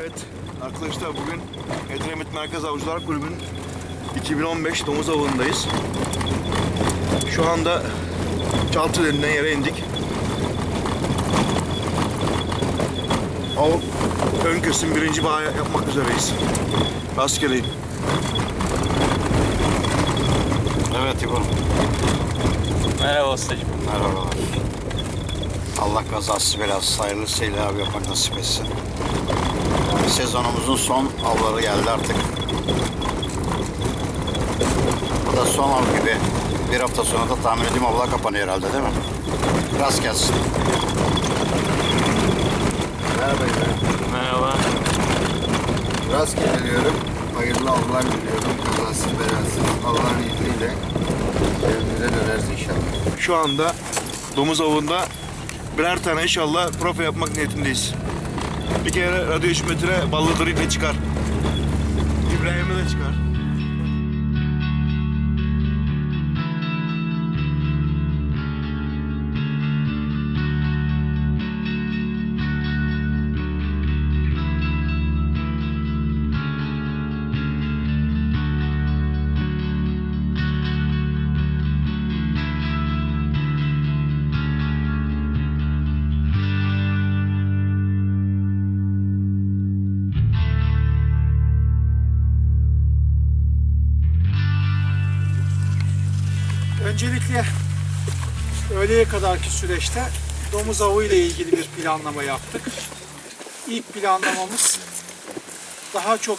Evet arkadaşlar bugün Edremit Merkez Avcılar Kulübü'nün 2015 domuz avındayız. Şu anda Çaltı denilen yere indik. Av ön kesim birinci bağ yapmak üzereyiz. Rastgele. Evet İbo. Merhaba ustacığım. Merhabalar. Allah kazası belası hayırlısıyla av yapmak nasip etsin. Sezonumuzun son avları geldi artık. Bu da son av gibi. Bir hafta sonra da tahmin ediyorum avlar kapanıyor herhalde değil mi? Rast gelsin. Merhaba efendim. Merhaba. Rastgele diyorum. Hayırlı avlar diliyorum. Kazasız belasız. Allah'ın izniyle evimize döneriz inşallah. Şu anda domuz avında birer tane inşallah profe yapmak niyetindeyiz. Bir kere radyo 3 metre ballıdır iple çıkar. İbrahim'e de çıkar. Öncelikle öğleye kadarki süreçte domuz avı ile ilgili bir planlama yaptık. İlk planlamamız daha çok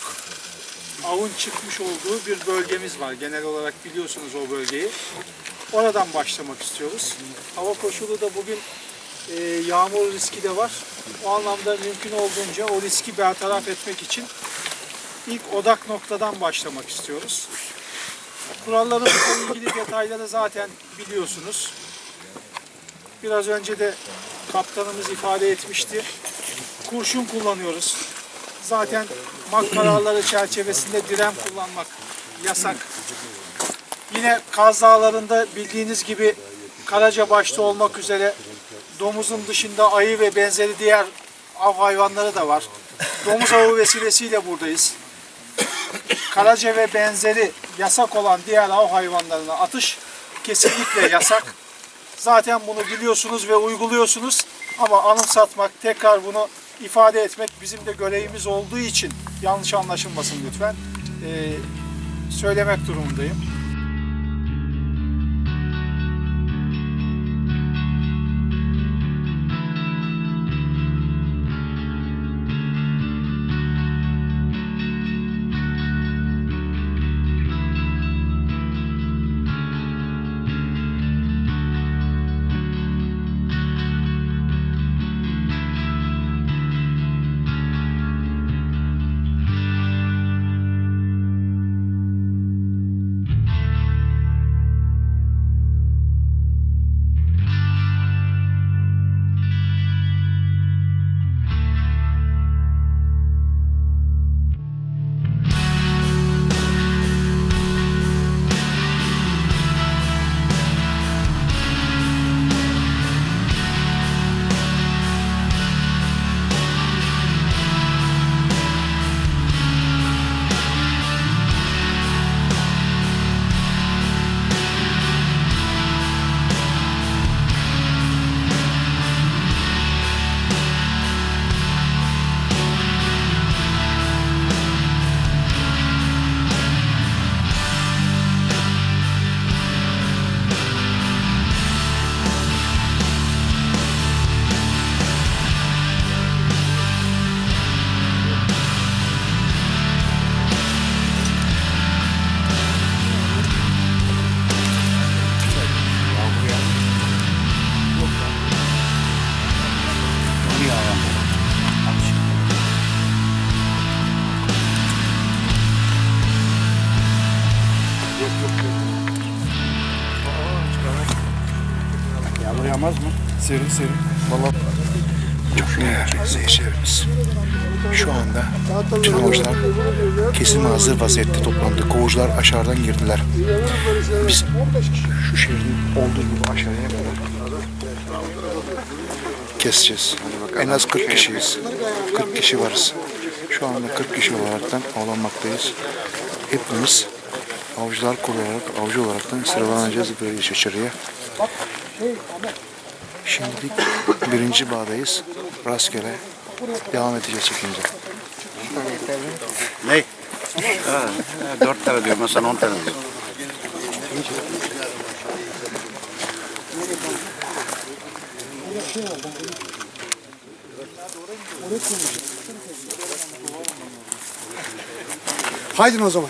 avın çıkmış olduğu bir bölgemiz var. Genel olarak biliyorsunuz o bölgeyi. Oradan başlamak istiyoruz. Hava koşulu da bugün e, yağmur riski de var. O anlamda mümkün olduğunca o riski bertaraf etmek için ilk odak noktadan başlamak istiyoruz. Kurallarımızla ilgili detayları zaten biliyorsunuz. Biraz önce de kaptanımız ifade etmişti. Kurşun kullanıyoruz. Zaten MAK kararları çerçevesinde direm kullanmak yasak. Yine Kaz Dağları'nda bildiğiniz gibi Karaca başta olmak üzere domuzun dışında ayı ve benzeri diğer av hayvanları da var. Domuz avı vesilesiyle buradayız. Karaca ve benzeri yasak olan diğer av hayvanlarına atış kesinlikle yasak. Zaten bunu biliyorsunuz ve uyguluyorsunuz ama anımsatmak, tekrar bunu ifade etmek bizim de görevimiz olduğu için yanlış anlaşılmasın lütfen. Ee, söylemek durumundayım. Yağmur yağmaz mı? Serin serin. Valla çok değerli seyircilerimiz. Şu anda bütün avuçlar kesim hazır vaziyette toplandı. Kovucular aşağıdan girdiler. Biz şu şehrin olduğu gibi aşağıya kadar keseceğiz. En az 40 kişiyiz. 40 kişi varız. Şu anda 40 kişi olaraktan avlanmaktayız. Hepimiz avcılar kolu olarak, avcı olaraktan sıralanacağız böyle içeriye. Şimdilik birinci bağdayız. Rastgele devam edeceğiz çekimimize. Ne? Ha, dört tane diyorum sana on tane diyorum. Haydin o zaman.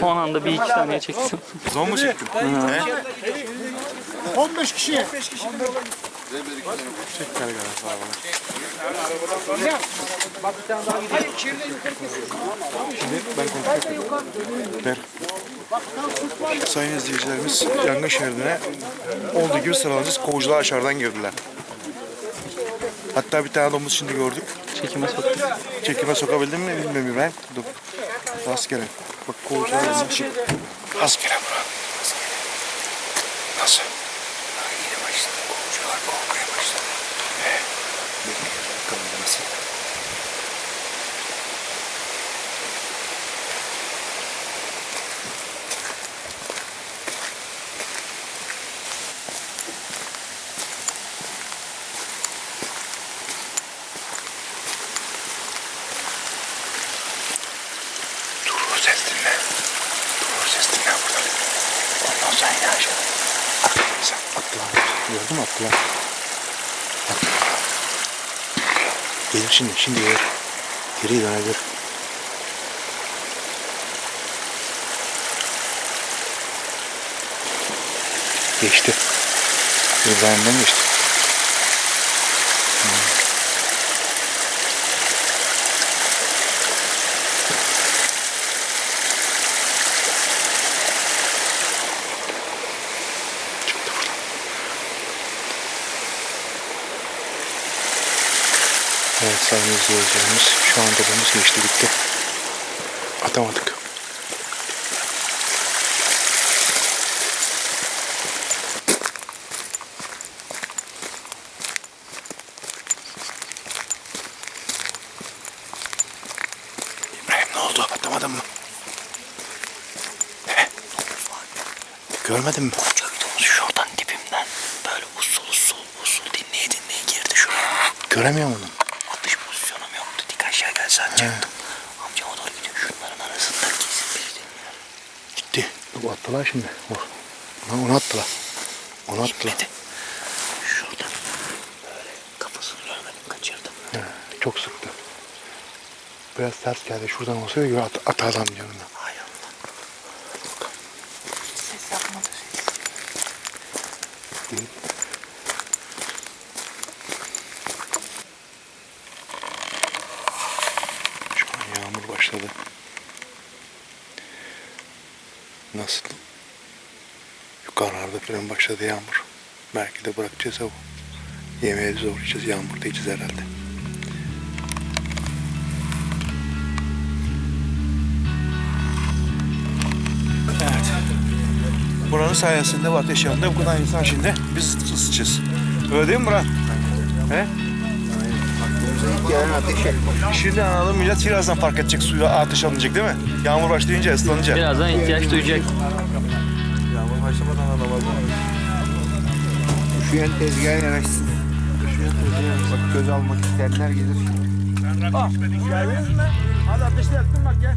Son anda bir iki saniye çektim. Zon mu çektin? 15 kişi. Çek gel gel. Sağ ol. Şimdi ben konuşuyorum. Ver. Sayın izleyicilerimiz yangın şeridine olduğu gibi sıralanacağız. Kovucular aşağıdan girdiler. Hatta bir tane domuz şimdi gördük. Çekime soktum. Çekime sokabildim mi bilmiyorum ben. Dur. Rastgele. Bak kovucular nasıl çık. Rastgele bura. Nasıl? Daha yeni başladı. Kovucular korkmaya başladı. He. Bakalım nasıl? Dur ses dinle. Dur ses dinle burada. Ondan sonra yine aşağı. Sen attılar. Gördün mü attılar? Gelir şimdi, şimdi gelir. Geri dönebilir. Geçti. İbrahim'den geçti. Evet sayın izleyicilerimiz şu anda domuz geçti gitti. Atamadık. İbrahim ne oldu? Atamadın mı? He? Görmedin mi? Şuradan dibimden böyle usul usul usul dinleye dinleye girdi şuraya. Göremiyor musun? Gelse atacaktım. Amca o doğru gidiyor. Şunların arasında kesin biri dinliyor. Gitti. Bu attılar şimdi. Vur. Onu, onu attılar. Onu attılar. Gitmedi. Şuradan böyle kafasını görmedim kaçırdım. He, çok sıktı. Biraz ters geldi. Şuradan olsa ya at, atardan diyorum ben. Hay Allah. Ses yapmadı ses. Şu an yağmur başladı. Nasıl? Yukarılarda falan başladı yağmur. Belki de bırakacağız ama. Yemeğe zorlayacağız. Yağmur diyeceğiz herhalde. Evet. Buranın sayesinde bu ateş yanında bu kadar insan şimdi biz ısıtacağız. Öyle değil mi Murat? He? Yani ateş yakma. Şimdi anladım millet birazdan fark edecek suya ateş alınacak değil mi? Yağmur başlayınca ıslanacak. Birazdan ihtiyaç duyacak. Yağmur başlamadan anlamadım. Üşüyen tezgaha yanaşsın. Üşüyen tezgaha Bak göz almak isteyenler gelir. Hadi ateşle yaktın bak gel.